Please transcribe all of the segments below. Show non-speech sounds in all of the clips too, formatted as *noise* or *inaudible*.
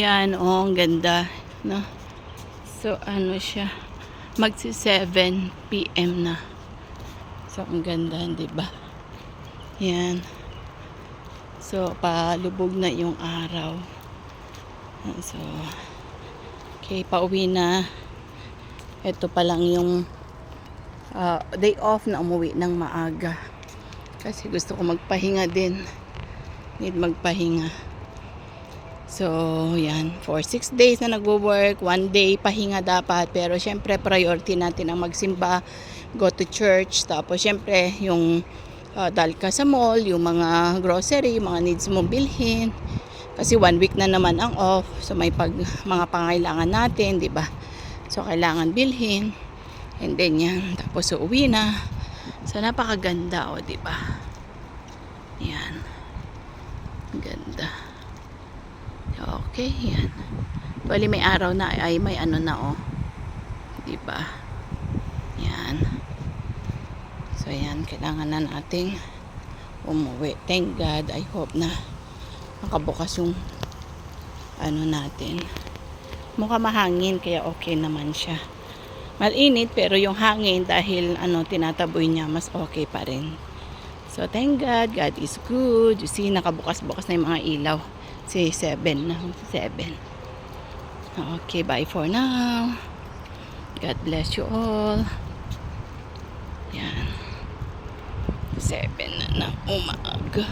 Yan, oh, ang ganda, no? So, ano siya, magsi 7 p.m. na. So, ang ganda, di ba? Yan. So, palubog na yung araw. So, okay, pauwi na. Ito pa lang yung ah, day off na umuwi ng maaga. Kasi gusto ko magpahinga din. Need magpahinga. So, yan. For six days na nagwo-work, one day pahinga dapat. Pero, syempre, priority natin ang magsimba, go to church. Tapos, syempre, yung uh, dal ka sa mall, yung mga grocery, mga needs mo bilhin. Kasi one week na naman ang off. So, may pag, mga pangailangan natin, di ba? So, kailangan bilhin. And then, yan. Tapos, uuwi na. So, napakaganda, o, di ba? Yan. Ganda. Okay, yan. Bali may araw na ay may ano na oh. 'Di ba? Yan. So yan, kailangan na nating umuwi. Thank God. I hope na makabukas yung ano natin. Mukha mahangin kaya okay naman siya. Malinit pero yung hangin dahil ano tinataboy niya mas okay pa rin. So thank God, God is good. You see, nakabukas-bukas na yung mga ilaw. Si 7 na. 7. Okay, bye for now. God bless you all. Yan. 7 na na umaga.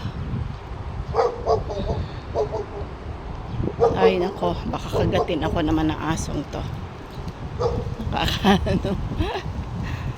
Ay nako, baka kagatin ako naman ng asong to. Nakakaano. *laughs*